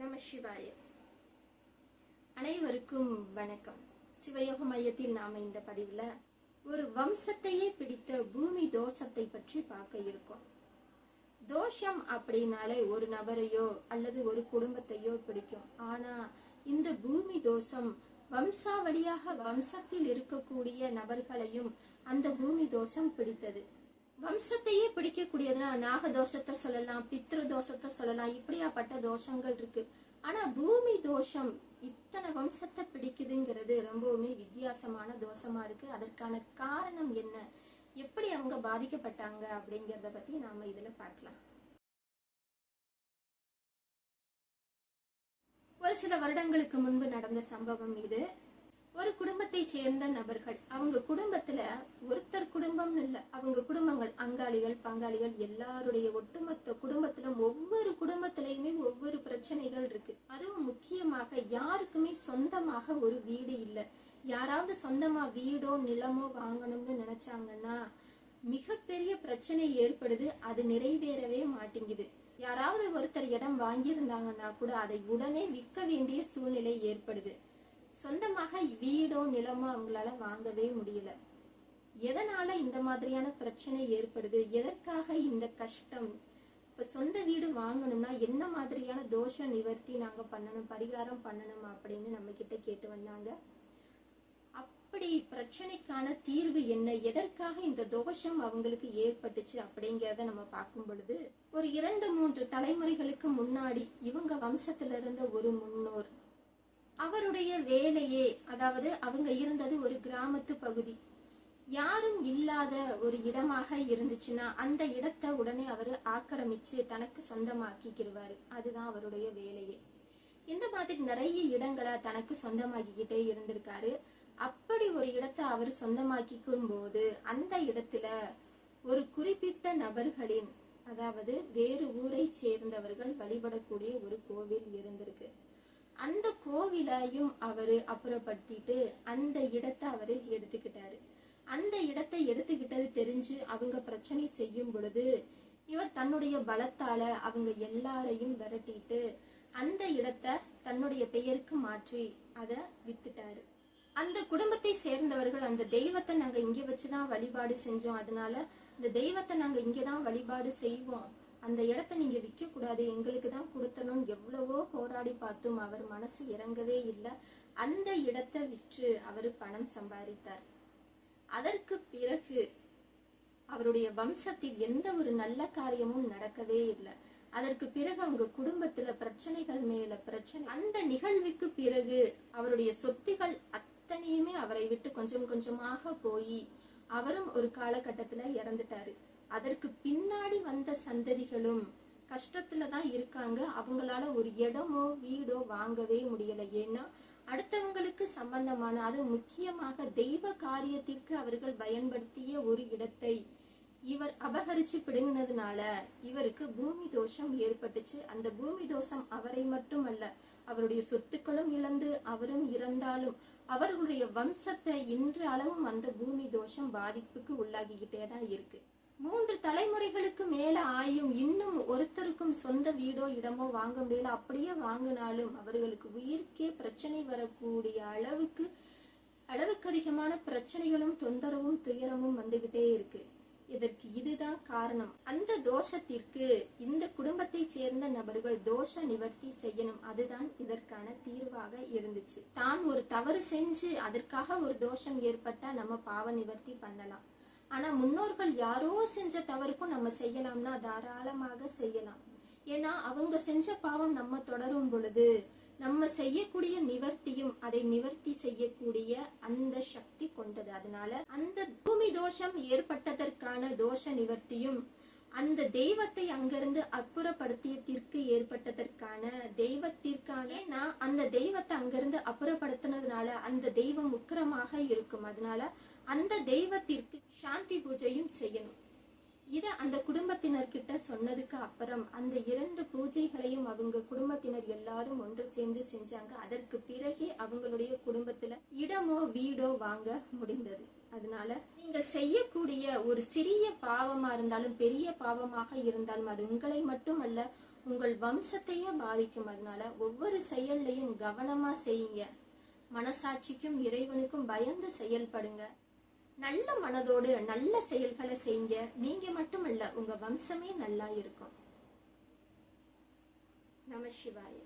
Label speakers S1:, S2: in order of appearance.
S1: நம சிவாய. அனைவருக்கும் வணக்கம். சிவயோக மையத்தில் நாம இந்த பதிவுல ஒரு வம்சத்தையே பிடித்த பூமி தோஷத்தை பற்றி பார்க்க இருக்கோம். தோஷம் அப்படின்னாலே ஒரு நபரையோ அல்லது ஒரு குடும்பத்தையோ பிடிக்கும். ஆனா இந்த பூமி தோஷம் வம்சாவளியாக வம்சத்தில் இருக்கக்கூடிய நபர்களையும் அந்த பூமி தோஷம் பிடித்தது. வம்சத்தையே பிடிக்கக்கூடியதுன்னா நாக தோஷத்தை சொல்லலாம் பித்ரு தோஷத்தை சொல்லலாம் இப்படியாப்பட்ட தோஷங்கள் இருக்கு. ஆனா பூமி தோஷம் இத்தனை வம்சத்தை பிடிக்குதுங்கிறது ரொம்பவுமே வித்தியாசமான தோஷமா இருக்கு. அதற்கான காரணம் என்ன? எப்படி அவங்க பாதிக்கப்பட்டாங்க அப்படிங்கறத பத்தி நாம இதுல பார்க்கலாம். ஒரு சில வருடங்களுக்கு முன்பு நடந்த சம்பவம் இது. குடும்பத்தை சேர்ந்த நபர்கள். அவங்க குடும்பத்துல ஒருத்தர் குடும்பம்னு இல்ல. அவங்க குடும்பங்கள் அங்காளிகள் பங்காளிகள் எல்லாருடைய ஒட்டுமொத்த குடும்பத்திலும் ஒவ்வொரு குடும்பத்திலயுமே ஒவ்வொரு பிரச்சனைகள் இருக்கு. அதுவும் முக்கியமாக யாருக்குமே சொந்தமாக ஒரு வீடு இல்ல. யாராவது சொந்தமா வீடோ நிலமோ வாங்கணும்னு நினைச்சாங்கன்னா மிகப்பெரிய பிரச்சனை ஏற்படுது. அது நிறைவேறவே மாட்டேங்குது. யாராவது ஒருத்தர் இடம் வாங்கியிருந்தாங்கன்னா கூட அதை உடனே விற்க வேண்டிய சூழ்நிலை ஏற்படுது. சொந்தமாக வீடோ நிலமோ அவங்களால வாங்கவே முடியல. எதனால இந்த மாதிரியான பிரச்சனை ஏற்படுது? எதற்காக இந்த கஷ்டம்? இப்ப சொந்த வீடு வாங்கணும்னா என்ன மாதிரியான தோஷ நிவர்த்தி நாங்க பண்ணணும் பரிகாரம் பண்ணணும் அப்படின்னு நம்ம கிட்ட கேட்டு வந்தாங்க. அப்படி பிரச்சனைக்கான தீர்வு என்ன? எதற்காக இந்த தோஷம் அவங்களுக்கு ஏற்பட்டுச்சு அப்படிங்கறத நம்ம பார்க்கும் பொழுது ஒரு இரண்டு மூன்று தலைமுறைகளுக்கு முன்னாடி இவங்க வம்சத்துல இருந்த ஒரு முன்னோர் அவருடைய வேலையே அதாவது அவங்க இருந்தது ஒரு கிராமத்து பகுதி. யாரும் இல்லாத ஒரு இடமாக இருந்துச்சுன்னா அந்த இடத்தை உடனே அவரு ஆக்கிரமிச்சு தனக்கு சொந்தமாக்கிக்கிருவாரு. அதுதான் அவருடைய வேலையே. இந்த மாதிரி நிறைய இடங்களை தனக்கு சொந்தமாக்கிக்கிட்டே இருந்திருக்காரு. அப்படி ஒரு இடத்தை அவர் சொந்தமாக்கிக்கும் போது அந்த இடத்துல ஒரு குறிப்பிட்ட நபர்களின் அதாவது வேறு ஊரை சேர்ந்தவர்கள் வழிபடக்கூடிய ஒரு கோவில் இருந்திருக்கு. அந்த கோவிலையும் அவரு அப்புறப்படுத்திட்டு அந்த இடத்தை அவரு எடுத்துக்கிட்டாரு. அந்த இடத்தை எடுத்துக்கிட்டது தெரிஞ்சு அவங்க பிரச்சனை செய்யும் பொழுது இவர் தன்னுடைய பலத்தால அவங்க எல்லாரையும் விரட்டிட்டு அந்த இடத்தை தன்னுடைய பெயருக்கு மாற்றி அதை வித்துட்டாரு. அந்த குடும்பத்தை சேர்ந்தவர்கள் அந்த தெய்வத்தை நாங்க இங்க வச்சுதான் வழிபாடு செஞ்சோம். அதனால இந்த தெய்வத்தை நாங்க இங்கதான் வழிபாடு செய்வோம். அந்த இடத்த நீங்க விற்க கூடாது எங்களுக்கு தான் கொடுத்தனும் எவ்வளவோ போராடி பார்த்தும் அவர் மனசு இறங்கவே இல்லை. அந்த இடத்தை விற்று அவர் பணம் சம்பாதித்தார். அதற்கு பிறகு அவருடைய வம்சத்தில் எந்த ஒரு நல்ல காரியமும் நடக்கவே இல்லை. அதற்கு பிறகு அவங்க குடும்பத்துல பிரச்சனைகள் மேல பிரச்சனை. அந்த நிகழ்வுக்கு பிறகு அவருடைய சொத்துகள் அத்தனையுமே அவரை விட்டு கொஞ்சம் கொஞ்சமாக போய் அவரும் ஒரு காலகட்டத்துல இறந்துட்டாரு. அதற்கு பின்னாடி வந்த சந்ததிகளும் கஷ்டத்துல தான் இருக்காங்க. அவங்களால ஒரு இடமோ வீடோ வாங்கவே முடியல. ஏன்னா அடுத்தவங்களுக்கு சம்பந்தமான அது முக்கியமாக தெய்வ காரியத்திற்கு அவர்கள் பயன்படுத்திய ஒரு இடத்தை இவர் அபகரிச்சு பிடுங்கினதுனால இவருக்கு பூமி தோஷம் ஏற்பட்டுச்சு. அந்த பூமி தோஷம் அவரை மட்டுமல்ல அவருடைய சொத்துக்களும் இழந்து அவரும் இறந்தாலும் அவர்களுடைய வம்சத்தை இன்றளவும் அந்த பூமி தோஷம் பாதிப்புக்கு உள்ளாகிக்கிட்டே தான் இருக்கு. மூன்று தலைமுறைகளுக்கு மேல ஆயும் இன்னும் ஒருத்தருக்கும் சொந்த வீடோ இடமோ வாங்க முடியல. அப்படியே வாங்கினாலும் அவர்களுக்கு உயிர்க்கே பிரச்சனை வரக்கூடிய அளவுக்கு அளவுக்கு அதிகமான பிரச்சனைகளும் தொந்தரவும் துயரமும் வந்துகிட்டே இருக்கு. இதற்கு இதுதான் காரணம். அந்த தோஷத்திற்கு இந்த குடும்பத்தை சேர்ந்த நபர்கள் தோஷ நிவர்த்தி செய்யணும். அதுதான் இதற்கான தீர்வாக இருந்துச்சு. தான் ஒரு தவறு செஞ்சு அதற்காக ஒரு தோஷம் ஏற்பட்டா நம்ம பாவ நிவர்த்தி பண்ணலாம். ஆனா முன்னோர்கள் யாரோ செஞ்ச தவறுக்கும் நம்ம செய்யலாம்னா தாராளமாக செய்யலாம். ஏன்னா அவங்க செஞ்ச பாவம் நம்ம தொடரும் பொழுது நம்ம செய்யக்கூடிய நிவர்த்தியும் அதை நிவர்த்தி செய்யக்கூடிய அந்த சக்தி கொண்டது. அதனால அந்த பூமி தோஷம் ஏற்பட்டதற்கான தோஷ நிவர்த்தியும் அந்த தெய்வத்தை அங்கிருந்து அப்புறப்படுத்தியத்திற்கு ஏற்பட்டதற்கான தெய்வத்திற்கான நான் அந்த தெய்வத்தை அங்கிருந்து அப்புறப்படுத்தினதுனால அந்த தெய்வம் உக்கிரமாக இருக்கும். அதனால அந்த தெய்வத்திற்கு சாந்தி பூஜையும் செய்யணும். இத அந்த குடும்பத்தினர்கிட்ட சொன்னதுக்கு அப்புறம் அந்த இரண்டு பூஜைகளையும் அவங்க குடும்பத்தினர் எல்லாரும் ஒன்று சேர்ந்து செஞ்சாங்க. அதற்கு பிறகே அவங்களுடைய குடும்பத்துல இடமோ வீடோ வாங்க முடிந்தது. அதனால நீங்கள் செய்யக்கூடிய ஒரு சிறிய பாவமா இருந்தாலும் பெரிய பாவமாக இருந்தாலும் அது உங்களை மட்டுமல்ல உங்கள் வம்சத்தையே பாதிக்கும். அதனால ஒவ்வொரு செயல்லையும் கவனமா செய்யுங்க. மனசாட்சிக்கும் இறைவனுக்கும் பயந்து செயல்படுங்க. நல்ல மனதோடு நல்ல செயல்களை செய்யுங்க நீங்க மட்டுமல்ல உங்க வம்சமே நல்லா இருக்கும். நம சிவாய.